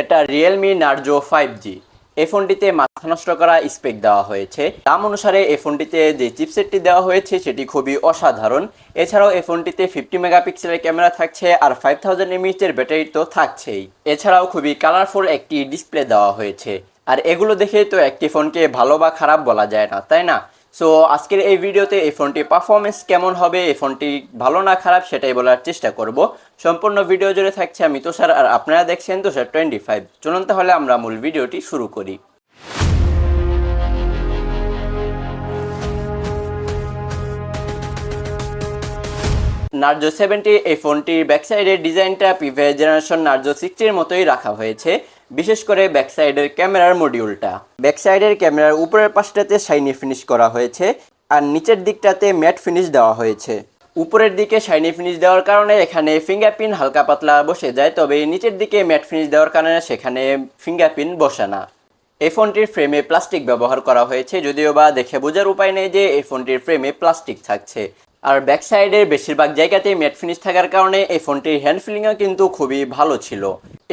এটা Realme Narzo five G এই ফোনটিতে মাথা নষ্ট করা স্পেক দেওয়া হয়েছে। দাম অনুসারে এই ফোনটিতে যে চিপসেটটি দেওয়া হয়েছে সেটি খুবই অসাধারণ। এছাড়াও এই ফোনটিতে ফিফটি মেগাপিক্সেলের ক্যামেরা থাকছে আর ফাইভ থাউজেন্ড এমএইচের ব্যাটারি তো থাকছেই। এছাড়াও খুবই কালারফুল একটি ডিসপ্লে দেওয়া হয়েছে। আর এগুলো দেখেই তো একটি ফোনকে ভালো বা খারাপ বলা যায় না, তাই না? সো আজকের এই ভিডিওতে এই ফোনটির পারফরমেন্স কেমন হবে, এই ফোনটি ভালো না খারাপ সেটাই বলার চেষ্টা করব। সম্পূর্ণ ভিডিও জুড়ে থাকছে আমি তুষার আর আপনারা দেখছেন তুষার টোয়েন্টি ফাইভ চলুন তাহলে আমরা মূল ভিডিওটি শুরু করি। নার্জো সেভেন্টি এই ফোনটির ব্যাকসাইডের ডিজাইনটা প্রিভিয়াস জেনারেশন নার্জো সিক্সটির মতোই রাখা হয়েছে। বিশেষ করে ব্যাকসাইডের ক্যামেরার মডিউলটা। ব্যাকসাইডের ক্যামেরার উপরের পাশটাতে শাইনি ফিনিশ করা হয়েছে আর নিচের দিকটাতে ম্যাট ফিনিশ দেওয়া হয়েছে। উপরের দিকে শাইনি ফিনিশ দেওয়ার কারণে এখানে ফিঙ্গারপ্রিন্ট হালকা পাতলা বসে যায়, তবে নিচের দিকে ম্যাট ফিনিশ দেওয়ার কারণে সেখানে ফিঙ্গারপ্রিন্ট বসে না। এই ফোনটির ফ্রেমে প্লাস্টিক ব্যবহার করা হয়েছে, যদিও বা দেখে বোঝার উপায় নেই যে এই ফোনটির ফ্রেমে প্লাস্টিক থাকছে। আর ব্যাক সাইডের বেশিরভাগ জায়গাতেই ম্যাট ফিনিশ থাকার কারণে এই ফোনটির হ্যান্ড ফিলিংও কিন্তু খুবই ভালো ছিল।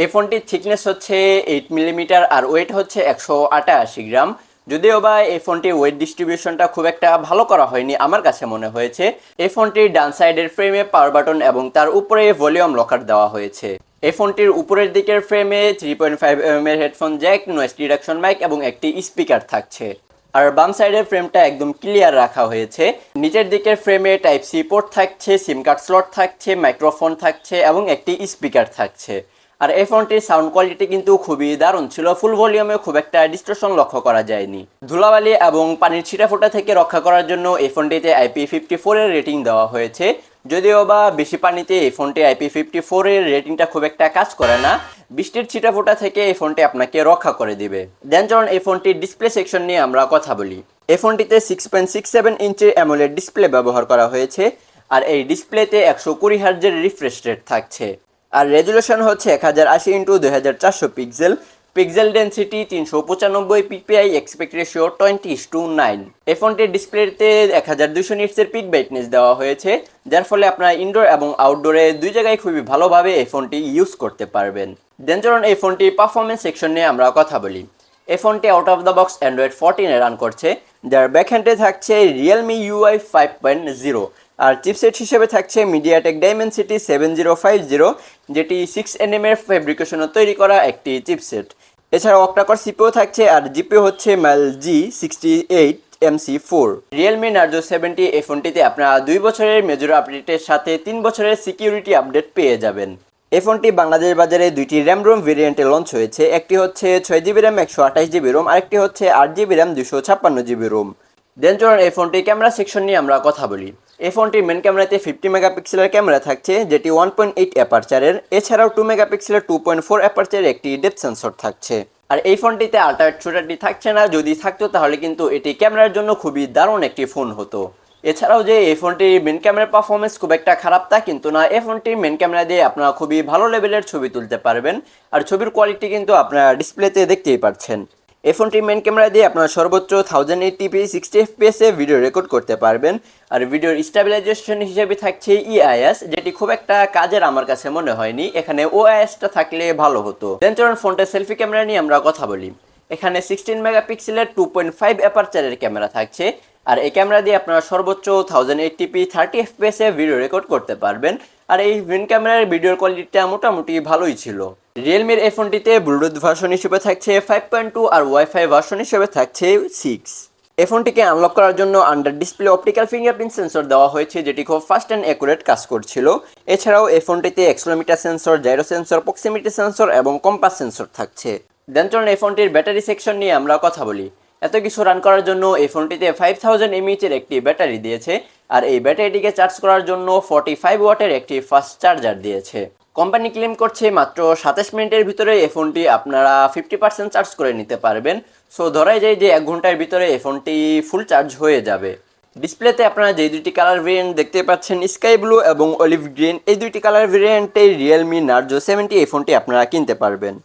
এই ফোনটির থিকনেস হচ্ছে এইট মিলিমিটার আর ওয়েট হচ্ছে একশো আটাশি গ্রাম। যদিও বা এই ফোনটির ওয়েট ডিস্ট্রিবিউশনটা খুব একটা ভালো করা হয়নি আমার কাছে মনে হয়েছে। এই ফোনটির ডান সাইডের ফ্রেমে পাওয়ার বাটন এবং তার উপরে ভলিউম লকার দেওয়া হয়েছে। এই ফোনটির উপরের দিকের ফ্রেমে থ্রি পয়েন্ট ফাইভ এম এর headphone jack noise deduction mic এবং একটি স্পিকার থাকছে। আর বাম সাইডের ফ্রেমটা একদম ক্লিয়ার রাখা হয়েছে। নিচের দিকের ফ্রেমে টাইপ সি পোর্ট থাকছে সিম কার্ড স্লট থাকছে মাইক্রোফোন থাকছে এবং একটি স্পিকার থাকছে। আর এই ফোনটির সাউন্ড কোয়ালিটি কিন্তু খুবই দারুণ ছিল। ফুল ভলিউমে খুব একটা ডিস্ট্রেশন লক্ষ্য করা যায়নি। ধুলাবালি এবং পানির ছিটাফোটা থেকে রক্ষা করার জন্য এই ফোনটিতে আইপি ফিফটি ফোরের রেটিং দেওয়া হয়েছে। যদিও বা বেশি পানিতে এই ফোনটি আইপি ফিফটি ফোরের রেটিংটা খুব একটা কাজ করে না। বৃষ্টির ছিটাফোটা থেকে এই ফোনটি আপনাকে রক্ষা করে দিবে। দেন চলুন এই ফোনটির ডিসপ্লে সেকশন নিয়ে আমরা কথা বলি। এই ফোনটিতে সিক্স পয়েন্ট সিক্স সেভেন ইঞ্চের অ্যামোলেড ডিসপ্লে ব্যবহার করা হয়েছে, আর এই ডিসপ্লেতে একশো কুড়ি হার্জের রিফ্রেশ রেট থাকছে। আর রেজুলেশন হচ্ছে এক হাজার আশি ইন্টু দুই হাজার চারশো পিক্সেল পিক্সেল ডেন্সিটি তিনশো পঁচানব্বই PPI expect ratio twenty two nine ফোনটির ডিসপ্লেতে এক হাজার দুশো নিটসের পিক ব্রাইটনেস দেওয়া হয়েছে, যার ফলে আপনারা ইনডোর এবং আউটডোরে দুই জায়গায় খুবই ভালোভাবে এই ফোনটি ইউজ করতে পারবেন। দেন চলুন এই ফোনটির পারফরমেন্স সেকশন নিয়ে আমরা কথা বলি। এই ফোনটি out of the box Android ফোরটিনে run করছে, যার ব্যাকহ্যান্ডে থাকছে Realme UI five point zero আর চিপসেট হিসেবে থাকছে MediaTek Dimensity seven zero five zero যেটি সিক্স এনএম এর ফেব্রিকেশনে তৈরি করা একটি চিপসেট এছাড়াও অক্টাকর সিপিও থাকছে আর জিপিও হচ্ছে Mali G sixty eight MC four Realme Narzo seventy এই ফোনটিতে আপনারা দুই বছরের মেজর আপডেটের সাথে তিন বছরের সিকিউরিটি আপডেট পেয়ে যাবেন। এই ফোনটি বাংলাদেশ বাজারে দুইটি র্যাম রোম ভেরিয়েন্টে লঞ্চ হয়েছে। একটি হচ্ছে ছয় জিবি র্যাম একশো আঠাশ জিবি রোম আরেকটি হচ্ছে আট জিবি র্যাম দুশো ছাপ্পান্ন জিবি রোম দেন চলুন এই ফোনটি ক্যামেরা সেকশন নিয়ে আমরা কথা বলি। এই ফোনটির মেন ক্যামেরাতে ফিফটি মেগাপিক্সেলের ক্যামেরা থাকছে, যেটি ওয়ান পয়েন্ট এইট অ্যাপারচারের এছাড়াও টু মেগাপিক্সেলের টু পয়েন্ট ফোর অ্যাপারচারের একটি ডেপথ সেন্সর থাকছে। আর এই ফোনটিতে আল্ট্রাইট শুটারটি থাকছে না, যদি থাকতো তাহলে কিন্তু এটি ক্যামেরার জন্য খুবই দারুণ একটি ফোন হতো। এছাড়াও যে এই ফোনটির মেন ক্যামেরার পারফরমেন্স খুব একটা খারাপ তা কিন্তু না, এই ফোনটির মেন ক্যামেরা দিয়ে আপনারা খুবই ভালো লেভেলের ছবি তুলতে পারবেন। আর ছবির কোয়ালিটি কিন্তু আপনারা ডিসপ্লেতে দেখতেই পাচ্ছেন এই ফোনটির মেন ক্যামেরা দিয়ে আপনারা সর্বোচ্চ thousand eight eighty p sixty এফপিএসে video record করতে পারবেন। আর ভিডিওর স্টেবিলাইজেশন হিসেবে থাকছে ইআইএস যেটি খুব একটা কাজের আমার কাছে মনে হয়নি। এখানে ওআইএসটা থাকলে ভালো হতো। দেন চলুন ফোনটা সেলফি ক্যামেরা নিয়ে আমরা কথা বলি। এখানে সিক্সটিন মেগাপিক্সেলের টু পয়েন্ট ফাইভ অ্যাপারচারের ক্যামেরা থাকছে। আর এই ক্যামেরা দিয়ে আপনারা সর্বোচ্চ thousand eight eighty p thirty এফপিএসে video record করতে পারবেন। আর এই মেন ক্যামেরার ভিডিওর কোয়ালিটিটা মোটামুটি ভালোই ছিল। রিয়েলমির এই ফোনটিতে ব্লুটুথ ভার্সন হিসেবে থাকছে ফাইভ পয়েন্ট টু আর ওয়াইফাই ভার্সন হিসেবে থাকছে সিক্স এই ফোনটিকে আনলক করার জন্য under display optical fingerprint sensor দেওয়া হয়েছে, যেটি খুব ফাস্ট অ্যান্ড অ্যাকুরেট কাজ করছিল। এছাড়াও এই ফোনটিতে accelerometer sensor gyro sensor proximity sensor এবং কম্পাস সেন্সর থাকছে। দেন চলুন এই ফোনটির ব্যাটারি সেকশন নিয়ে আমরা কথা বলি। এত কিছু রান করার জন্য এই ফোনটিতে ফাইভ থাউজেন্ড এমএইচের একটি ব্যাটারি দিয়েছে, আর এই ব্যাটারিটিকে চার্জ করার জন্য ফর্টি ফাইভ ওয়াটের একটি ফাস্ট চার্জার দিয়েছে। কোম্পানি ক্লেম করছে মাত্র সাতাশ মিনিটের ভিতরে এই ফোনটি আপনারা ফিফটি পার্সেন্ট চার্জ করে নিতে পারবেন। সো ধরাই যায় যে এক ঘণ্টার ভিতরে এই ফোনটি ফুল চার্জ হয়ে যাবে। ডিসপ্লেতে আপনারা যে দুইটি কালার ভেরিয়েন্ট দেখতে পাচ্ছেন স্কাই ব্লু এবং অলিভ গ্রিন এই দুইটি কালার ভেরিয়েন্টে রিয়েলমি নার্জো সেভেন্টি এই ফোনটি আপনারা কিনতে পারবেন।